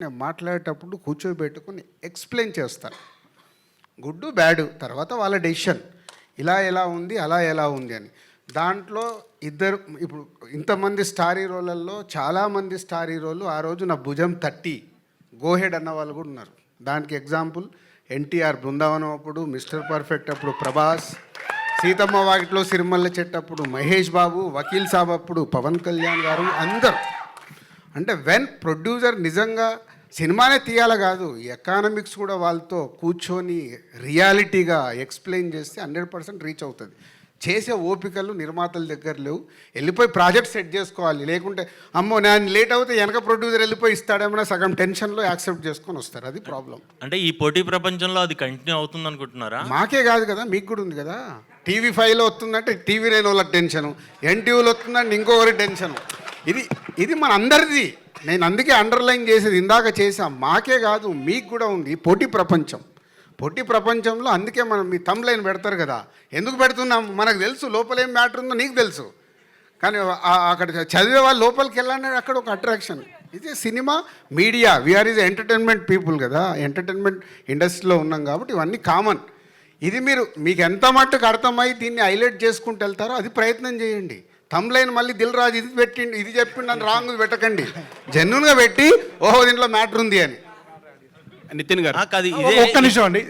నేను మాట్లాడేటప్పుడు కూర్చోబెట్టుకుని ఎక్స్ప్లెయిన్ చేస్తాను గుడ్ బ్యాడ్ తర్వాత వాళ్ళ డెసిషన్ ఇలా ఎలా ఉంది అలా ఎలా ఉంది అని. దాంట్లో ఇద్దరు ఇప్పుడు ఇంతమంది స్టార్ హీరోలలో చాలామంది స్టార్ హీరోలు ఆ రోజు నా భుజం తట్టి. గోహెడ్ అన్న వాళ్ళు కూడా ఉన్నారు. దానికి ఎగ్జాంపుల్ ఎన్టీఆర్ బృందావనం అప్పుడు మిస్టర్ పర్ఫెక్ట్ అప్పుడు ప్రభాస్. సీతమ్మ వాకిట్లో సిరిమల్ల చెట్టు అప్పుడు మహేష్ బాబు వకీల్ సాబ్ అప్పుడు పవన్ కళ్యాణ్ గారు అందరు. అంటే వెన్ ప్రొడ్యూసర్ నిజంగా సినిమానే తీయాల కాదు ఎకానమిక్స్ కూడా వాళ్ళతో కూర్చొని రియాలిటీగా ఎక్స్ప్లెయిన్ చేస్తే హండ్రెడ్ పర్సెంట్ రీచ్ అవుతుంది. చేసే ఓపికలు నిర్మాతల దగ్గర లేవు. వెళ్ళిపోయి ప్రాజెక్ట్ సెట్ చేసుకోవాలి. లేకుంటే అమ్మో నేను లేట్ అవుతే వెనక ప్రొడ్యూసర్ వెళ్ళిపోయి ఇస్తాడేమన్నా సగం టెన్షన్లో యాక్సెప్ట్ చేసుకొని వస్తారు. అది ప్రాబ్లం అంటే ఈ పోటీ ప్రపంచంలో అది కంటిన్యూ అవుతుంది అనుకుంటున్నారా మాకే కాదు కదా మీకు కూడా ఉంది కదా. టీవీ ఫైవ్లో వస్తుందంటే టీవీ నైన్ వాళ్ళకి టెన్షను ఎన్టీవీలో వస్తుందంటే ఇంకొకరి టెన్షను ఇది ఇది మన అందరిది నేను అందుకే అండర్లైన్ చేసేది ఇందాక చేసాం మాకే కాదు మీకు కూడా ఉంది. పోటీ ప్రపంచం. పోటీ ప్రపంచంలో అందుకే మనం మీ తమ్ లైన్ పెడతారు కదా. ఎందుకు పెడుతున్నాం? మనకు తెలుసు లోపల ఏం మ్యాటర్ ఉందో నీకు తెలుసు. కానీ అక్కడ చదివే వాళ్ళు లోపలికి వెళ్ళాలని అక్కడ ఒక అట్రాక్షన్ ఇది cinema media. We are is entertainment people కదా. ఎంటర్టైన్మెంట్ ఇండస్ట్రీలో ఉన్నాం కాబట్టి ఇవన్నీ కామన్ ఇది మీరు మీకు ఎంత మట్టుకు అర్థమై దీన్ని హైలైట్ చేసుకుంటూ వెళ్తారో అది ప్రయత్నం చేయండి. తమ్లైన్ మళ్ళీ దిల్ రాజు ఇది పెట్టిండి ఇది చెప్పిండి అని రాంగ్ పెట్టకండి. జెన్యున్గా పెట్టి ఓహో దీంట్లో మ్యాటర్ ఉంది అని. నితిన్ గారు. ఆ, కాదు ఇదే ఒక్క నిమిషం అండి.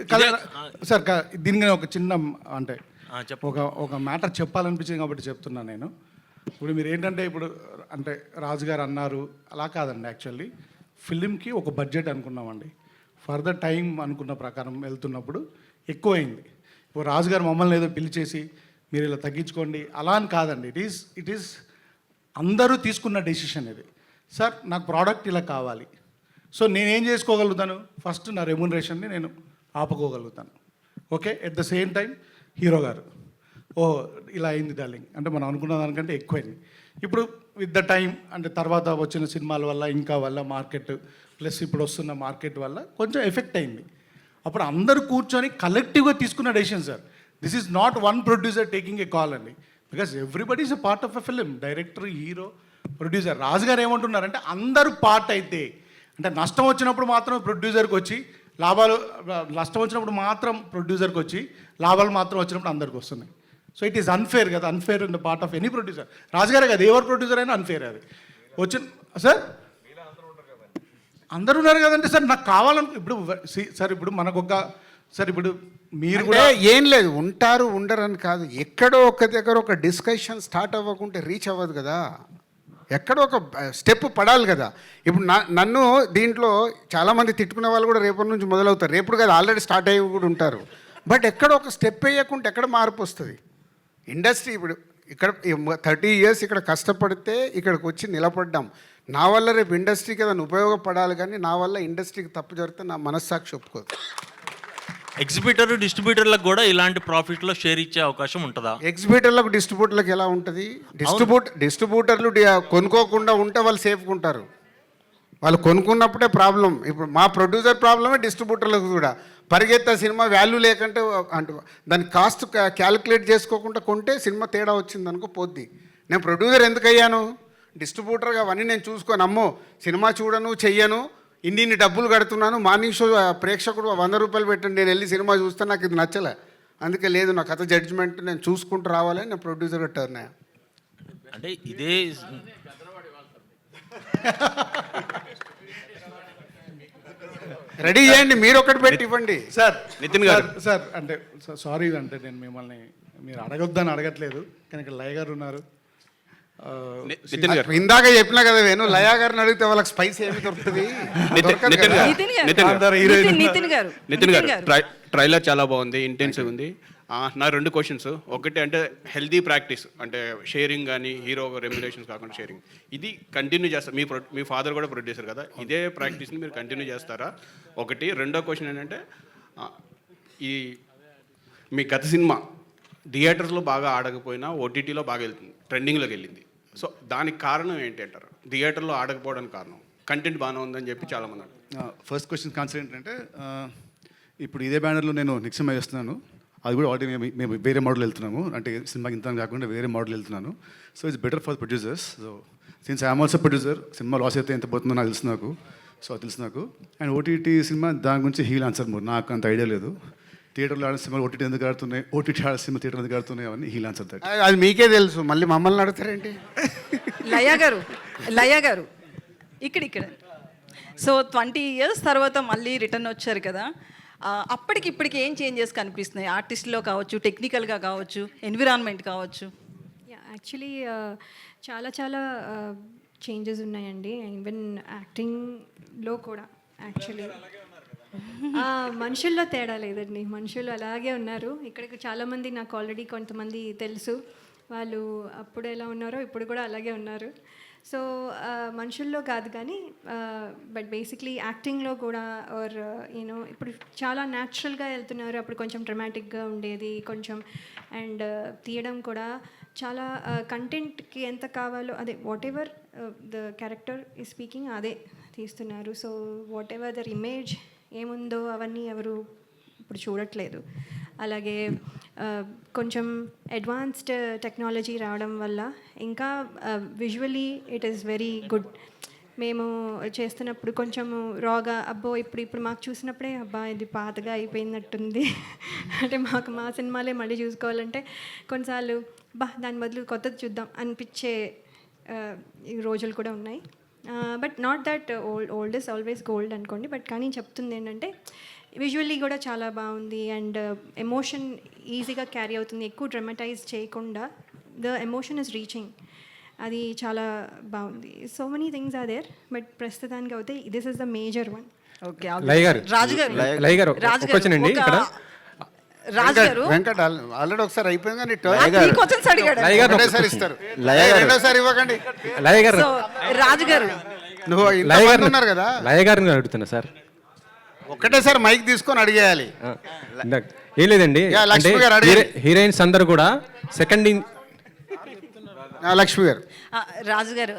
సార్ దీనికి ఒక చిన్న అంటే ఆ, చెప్పు. ఒక ఒక మ్యాటర్ చెప్పాలనిపించింది కాబట్టి చెప్తున్నాను నేను. ఇప్పుడు మీరు ఏంటంటే ఇప్పుడు అంటే రాజు గారు అన్నారు అలా కాదండి యాక్చువల్లీ. ఫిలింకి ఒక బడ్జెట్ అనుకున్నామండి. ఫర్దర్ టైం అనుకున్న ప్రకారం వెళ్తున్నప్పుడు ఎక్కువైంది. ఇప్పుడు రాజు గారు మమ్మల్ని ఏదో పిలిచేసి మీరు ఇలా తగ్గించుకోండి. అలా అని కాదండి. ఇట్ ఈస్ ఇట్ ఈస్ అందరూ తీసుకున్న డెసిషన్ ఇది. సార్ నాకు ప్రోడక్ట్ ఇలా కావాలి. సో నేనేం చేసుకోగలుగుతాను? ఫస్ట్ నా రెమ్యునరేషన్ని నేను ఆపుకోగలుగుతాను. Okay at the same time hero గారు. ఓ ఇలా అయింది డార్లింగ్ అంటే మనం అనుకున్న దానికంటే ఎక్కువైంది. ఇప్పుడు విత్ ద టైం అంటే తర్వాత వచ్చిన సినిమాల వల్ల ఇంకా వల్ల మార్కెట్ ప్లస్ ఇప్పుడు వస్తున్న మార్కెట్ వల్ల కొంచెం ఎఫెక్ట్ అయింది. అప్పుడు అందరూ కూర్చొని కలెక్టివ్గా తీసుకున్న decision sir this is not one producer taking a call అండి because everybody is a part of a film director hero producer Raju గారు ఏమంటున్నారంటే అందరూ పార్ట్ అయితే అంటే నష్టం వచ్చినప్పుడు మాత్రం ప్రొడ్యూసర్కి వచ్చి లాభాలు నష్టం వచ్చినప్పుడు మాత్రం ప్రొడ్యూసర్కి వచ్చి లాభాలు మాత్రం వచ్చినప్పుడు అందరికి వస్తున్నాయి. సో ఇట్ ఈస్ అన్ఫేర్ కదా unfair in the part of any producer రాజుగారే కదా ఎవరు ప్రొడ్యూసర్ అయినా అన్ఫేర్ అది. వచ్చిన సార్ అందరూ ఉన్నారు కదంటే సార్ నాకు కావాలను ఇప్పుడు సార్ ఇప్పుడు మనకు ఒక సార్ ఇప్పుడు మీరు కూడా ఏం లేదు ఉంటారు ఉండరని కాదు. ఎక్కడో ఒక దగ్గర ఒక డిస్కషన్ స్టార్ట్ అవ్వకుంటే రీచ్ అవ్వదు కదా. ఎక్కడో ఒక స్టెప్ పడాలి కదా. ఇప్పుడు నా నన్ను దీంట్లో చాలామంది తిట్టుకునే వాళ్ళు కూడా రేపటి నుంచి మొదలవుతారు. రేపుడు కదా ఆల్రెడీ స్టార్ట్ అయ్యి కూడా ఉంటారు. బట్ ఎక్కడ ఒక స్టెప్ వేయకుంటే ఎక్కడ మార్పు వస్తుంది? ఇండస్ట్రీ ఇప్పుడు ఇక్కడ థర్టీ ఇయర్స్ ఇక్కడ కష్టపడితే ఇక్కడికి వచ్చి నిలబడ్డాం. నా వల్ల రేపు ఇండస్ట్రీకి ఏదైనా ఉపయోగపడాలి కానీ నా వల్ల ఇండస్ట్రీకి తప్పు జరిగితే నా మనస్సాక్షి ఒప్పుకోదు. ఎగ్జిబిటర్ డిస్ట్రిబ్యూటర్లకు కూడా ఇలాంటి ప్రాఫిట్లో షేర్ ఇచ్చే అవకాశం ఉంటుందా? ఎగ్జిబిటర్లకు డిస్ట్రిబ్యూటర్లకు ఎలా ఉంటుంది? డిస్ట్రిబ్యూట్ డిస్ట్రిబ్యూటర్లు కొనుక్కోకుండా ఉంటే వాళ్ళు సేఫ్గా ఉంటారు. వాళ్ళు కొనుక్కున్నప్పుడే ప్రాబ్లం. ఇప్పుడు మా ప్రొడ్యూసర్ ప్రాబ్లమే డిస్ట్రిబ్యూటర్లకు కూడా. పరిగెత్త సినిమా వాల్యూ లేకుంటే అంటే దాని కాస్ట్ క్యాలిక్యులేట్ చేసుకోకుండా కొంటే సినిమా తేడా వచ్చింది అనుకో పోద్ది. నేను ప్రొడ్యూసర్ ఎందుకు అయ్యాను డిస్ట్రిబ్యూటర్గా అవన్నీ నేను చూసుకొని. అమ్మో సినిమా చూడను చెయ్యను. ఇన్ని ఇన్ని డబ్బులు కడుతున్నాను మార్నింగ్ షో ప్రేక్షకుడు వంద రూపాయలు పెట్టండి నేను వెళ్ళి సినిమా చూస్తే నాకు ఇది నచ్చలే. అందుకే లేదు నా కథ జడ్జిమెంట్ నేను చూసుకుంటూ రావాలని నేను ప్రొడ్యూసర్గా టర్న్ అయ్యా. అంటే ఇదే రెడీ చేయండి మీరు ఒకటి పెట్టి ఇవ్వండి. సార్ నితిన్ గారు. సార్, అంటే సారీ అంటే నేను మిమ్మల్ని మీరు అడగొద్దని అడగట్లేదు కానీ ఇక్కడ లయ గారు ఉన్నారు. ఇందాక చెప్పినా కదా వేణు లయా గారిని అడిగితే వాళ్ళకి స్పైస్ ఏమి దొరుకుతుంది? నితిన్. గారు. ట్రైలర్ చాలా బాగుంది ఇంటెన్సివ్ ఉంది. ఆ, నా రెండు క్వశ్చన్స్ ఒకటి అంటే హెల్దీ ప్రాక్టీస్ అంటే షేరింగ్ కానీ హీరో రెమ్యులేషన్స్ కాకుండా షేరింగ్ ఇది కంటిన్యూ చేస్తారు మీ ప్రొ మీ ఫాదర్ కూడా ప్రొడ్యూసర్ కదా. ఇదే ప్రాక్టీస్ని మీరు కంటిన్యూ చేస్తారా? ఒకటి. రెండో క్వశ్చన్ ఏంటంటే ఈ మీ గత సినిమా థియేటర్స్లో బాగా ఆడకపోయినా ఓటీటీలో బాగా వెళ్తుంది ట్రెండింగ్లోకి వెళ్ళింది. సో దానికి కారణం ఏంటి అంటారు? థియేటర్లో ఆడకపోవడానికి కారణం. కంటెంట్ బాగానే ఉందని చెప్పి చాలామంది అంటారు. ఫస్ట్ క్వశ్చన్ ఆన్సర్ ఏంటంటే ఇప్పుడు ఇదే బ్యానర్లో నేను నెక్స్ట్ చేస్తున్నాను. అది కూడా ఆల్రెడీ మేము మేము వేరే మోడల్ వెళ్తున్నాము. అంటే సినిమాకి ఇంత కాకుండా వేరే మోడల్ వెళ్తున్నాను. So it's better for producers so since I'm also producer cinema loss అయితే ఎంత పోతుందో నాకు తెలుసు నాకు. సో అది తెలుసు నాకు. అండ్ ఓటీటీ సినిమా దాని గురించి హీల్ ఆన్సర్ మోర్ నాకు అంత ఐడియా లేదు. థియేటర్లో ఆడిన సినిమా ఓటీటీ ఎందుకు ఆడుతున్నాయి? ఓటీటీ ఆడిన సినిమా థియేటర్ ఎందుకు ఆడుతున్నాయి? అవన్నీ హీల్ ఆన్సర్ దట్. అది మీకే తెలుసు. మళ్ళీ మమ్మల్ని అడుగుతారేంటి? లయ గారు లయ గారు ఇక్కడ ఇక్కడ. సో ట్వంటీ ఇయర్స్ తర్వాత మళ్ళీ రిటర్న్ వచ్చారు కదా. అప్పటికి ఇప్పటికి ఏం చేంజెస్ కనిపిస్తున్నాయి? ఆర్టిస్ట్లో కావచ్చు టెక్నికల్గా కావచ్చు ఎన్విరాన్మెంట్ కావచ్చు? యా యాక్చువల్లీ చాలా చాలా చేంజెస్ ఉన్నాయండి. ఈవెన్ యాక్టింగ్లో కూడా యాక్చువల్లీ మనుషుల్లో తేడా లేదండి. మనుషులు అలాగే ఉన్నారు. ఇక్కడికి చాలామంది నాకు ఆల్రెడీ కొంతమంది తెలుసు. వాళ్ళు అప్పుడు ఎలా ఉన్నారో ఇప్పుడు కూడా అలాగే ఉన్నారు. సో మనుషుల్లో కాదు కానీ బట్ బేసిక్లీ యాక్టింగ్లో కూడా ఆర్ యూనో ఇప్పుడు చాలా న్యాచురల్గా వెళ్తున్నారు. అప్పుడు కొంచెం డ్రమాటిక్గా ఉండేది కొంచెం అండ్ తీయడం కూడా చాలా కంటెంట్కి ఎంత కావాలో అదే whatever the character is speaking అదే తీస్తున్నారు. So whatever their image ఏముందో అవన్నీ ఎవరు ఇప్పుడు చూడట్లేదు. అలాగే కొంచెం అడ్వాన్స్డ్ టెక్నాలజీ రావడం వల్ల ఇంకా visually it is very good. మేము చేస్తున్నప్పుడు కొంచెం రాగా అబ్బో ఇప్పుడు ఇప్పుడు మాకు చూసినప్పుడే అబ్బా ఇది పాతగా అయిపోయినట్టుంది. అంటే మాకు మా సినిమాలే మళ్ళీ చూసుకోవాలంటే కొన్నిసార్లు బా దాని బదులు కొత్తది చూద్దాం అనిపించే ఈ రోజులు కూడా ఉన్నాయి. But not that old old is always gold అనుకోండి బట్ కానీ చెప్తుంది ఏంటంటే విజువల్లీ కూడా చాలా బాగుంది అండ్ ఎమోషన్ ఈజీగా క్యారీ అవుతుంది. ఎక్కువ డ్రమటైజ్ చేయకుండా ద ఎమోషన్ ఇస్ రీచింగ్ అది చాలా బాగుంది. So many things are there but ప్రస్తుతానికి అయితే this is the major one okay Laya గారు రాజు గారు లయ గారు రాజు ఒక క్వశ్చన్ అండి ఒక- ఇక్కడ. రాజు గారు? వెంకట్ ఆల్రెడీ ఒకసారి అయిపోయింది కానీ త్రీ క్వశ్చన్స్ అడిగాడు. లయ గారు ఒకటేసారి ఇస్తారు. రెండోసారి ఇవ్వకండి. లయ గారు సో రాజు గారు. నువ్వు లయ ఇంతమంది గారు ఉన్నారు కదా. లయ గారిని అడుగుతున్నా సార్. ఒకటేసారి మైక్ తీసుకొని అడిగేయాలి. ఇందాక- ఏం లేదండి. యా, లక్ష్మి అంటే గారు అడగండి. హీరో- హీరోయిన్స్ అందరు కూడా సెకండ్ ఇన్ లక్ష్మి గారు. రాజు గారు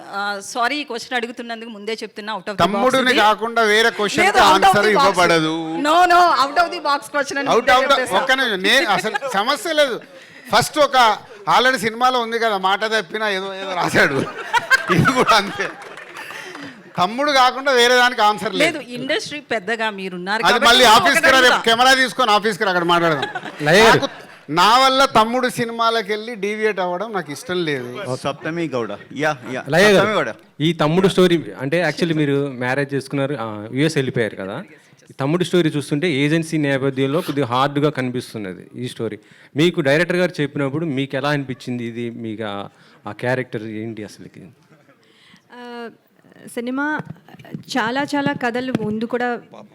సారీ ఈ క్వశ్చన్ అడుగుతున్నందుకు ముందే చెప్తున్నా అవుట్ ఆఫ్ తమ్ముడిని కాకుండా వేరే క్వశ్చన్ ఆన్సర్ ఇవ్వబడదు. No no out of the box question out out. ఒక్క నేను అసలు సమస్య లేదు. ఫస్ట్ ఒక ఆల్రెడీ సినిమాలో ఉంది కదా మాట తప్పినా ఏదో ఏదో రాశాడు. ఇది కూడా అంతే. తమ్ముడు కాకుండా వేరే దానికి ఆన్సర్ లేదు. ఇండస్ట్రీ పెద్దగా మీరున్నారు అది మళ్ళీ ఆఫీస్కి రా. కెమెరా తీసుకొని ఆఫీస్కి రా అక్కడ మాట్లాడదాం. నా వల్ల తమ్ముడు సినిమాలకు వెళ్ళి డీవియేట్ అవ్వడం నాకు ఇష్టం లేదు. సప్తమి గౌడ. Yeah yeah. లయ సప్తమి గౌడ. ఈ తమ్ముడు స్టోరీ అంటే యాక్చువల్లీ మీరు మ్యారేజ్ చేసుకున్నారు యుఎస్ వెళ్ళిపోయారు కదా. ఈ తమ్ముడు స్టోరీ చూస్తుంటే ఏజెన్సీ నేపథ్యంలో కొద్దిగా హార్డ్గా కనిపిస్తున్నది ఈ స్టోరీ. మీకు డైరెక్టర్ గారు చెప్పినప్పుడు మీకు ఎలా అనిపించింది ఇది? మీకు ఆ- ఆ క్యారెక్టర్ ఏంటి అసలుకి? ఆ, సినిమా చాలా చాలా కథలు ముందు కూడా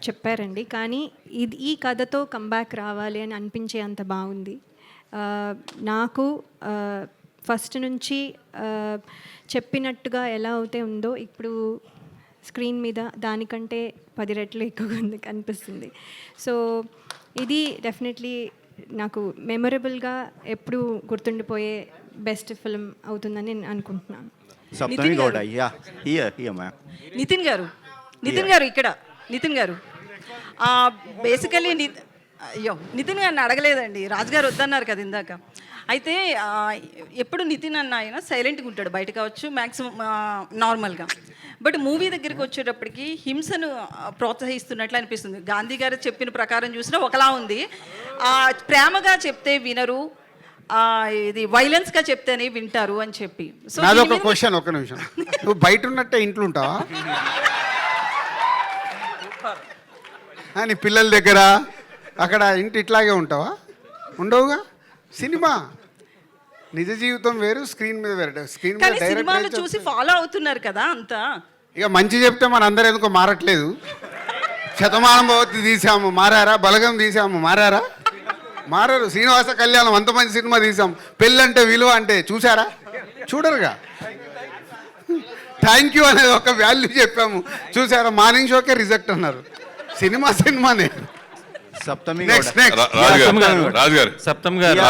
చెప్పారండి. కానీ ఇది ఈ కథతో కంబ్యాక్ రావాలి అని అనిపించే అంత బాగుంది. నాకు ఫస్ట్ నుంచి చెప్పినట్టుగా ఎలా అయితే ఉందో ఇప్పుడు స్క్రీన్ మీద దానికంటే పది రెట్లు ఎక్కువగా ఉంది కనిపిస్తుంది. సో ఇది డెఫినెట్లీ నాకు మెమొరబుల్గా ఎప్పుడు గుర్తుండిపోయే బెస్ట్ ఫిల్మ్ అవుతుందని నేను అనుకుంటున్నాను. సప్తమి నితిన్ గౌడ గారు. Yeah here here ma'am Nitin గారు. నితిన్ గారు ఇక్కడ. నితిన్ గారు. బేసికలీ అయ్యో నితిన్ గారిని అడగలేదండి. రాజు గారు వద్దన్నారు కదా ఇందాక. అయితే ఎప్పుడు నితిన్ అన్న ఆయన సైలెంట్గా ఉంటాడు. బయట కావచ్చు మ్యాక్సిమం నార్మల్గా. బట్ మూవీ దగ్గరికి వచ్చేటప్పటికి హింసను ప్రోత్సహిస్తున్నట్లు అనిపిస్తుంది. గాంధీ గారు చెప్పిన ప్రకారం చూసినా ఒకలా ఉంది. ఆ, ప్రేమగా చెప్తే వినరు. ఇది వైలెన్స్గా చెప్తేనే వింటారు అని చెప్పి. సో నాది దీని ఒక క్వశ్చన్ ఒక నిమిషం. నువ్వు బయట ఉన్నట్టే ఇంట్లో ఉంటావా? నీ పిల్లల దగ్గర అక్కడ ఇంటి ఇట్లాగే ఉంటావా? ఉండవుగా? సినిమా. నిజ జీవితం వేరు స్క్రీన్ మీద వేరు. స్క్రీన్ మీద సినిమాలు చూసి ఫాలో అవుతున్నారు కదా అంతా. ఇక మంచి చెప్తే మన అందరు ఎందుకో మారట్లేదు. శతమానం భవతి తీసాము మారారా? బలగం తీసాము మారారా? మారారు. శ్రీనివాస కళ్యాణం అంత మంచి సినిమా తీసాం. పెళ్ళంటే విలువ అంటే చూసారా చూడరుగా. థ్యాంక్ యూ అనేది ఒక వాల్యూ చెప్పాము. చూసారా మార్నింగ్ షోకే రిజెక్ట్ అన్నారు. సినిమా సినిమానే. సప్తమి సప్తమ్ గారు.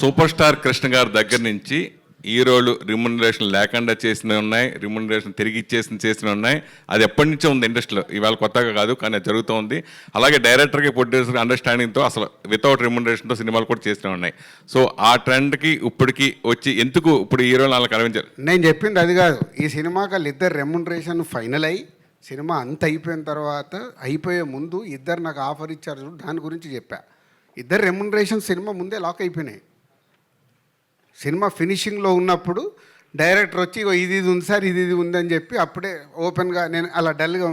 సూపర్ స్టార్ కృష్ణ గారి దగ్గర నుంచి హీరోలు రిమ్యునరేషన్ లేకుండా చేసినవి ఉన్నాయి రిమ్యునరేషన్ తిరిగి ఇచ్చేసిన చేసినవి ఉన్నాయి. అది ఎప్పటి నుంచో ఉంది ఇండస్ట్రీలో. ఇవాళ కొత్తగా కాదు కానీ అది జరుగుతూ ఉంది. అలాగే డైరెక్టర్కి ప్రొడ్యూసర్ అండర్స్టాండింగ్తో అసలు వితౌట్ రిమ్యునరేషన్తో సినిమాలు కూడా చేసినవి ఉన్నాయి. సో ఆ ట్రెండ్కి ఇప్పటికి వచ్చి ఎందుకు ఇప్పుడు హీరోలు వాళ్ళకి కనిపించారు నేను చెప్పింది అది కాదు. ఈ సినిమాకి వాళ్ళు ఇద్దరు రెమ్యునరేషన్ ఫైనల్ అయ్యి సినిమా అంత అయిపోయిన తర్వాత అయిపోయే ముందు ఇద్దరు నాకు ఆఫర్ ఇచ్చారు దాని గురించి చెప్పా. ఇద్దరు రెమ్యునరేషన్ సినిమా ముందే లాక్ అయిపోయినాయి. సినిమా ఫినిషింగ్లో ఉన్నప్పుడు డైరెక్టర్ వచ్చి ఇది ఇది ఉంది సార్ ఇది ఇది ఉందని చెప్పి అప్పుడే ఓపెన్గా నేను అలా డల్గా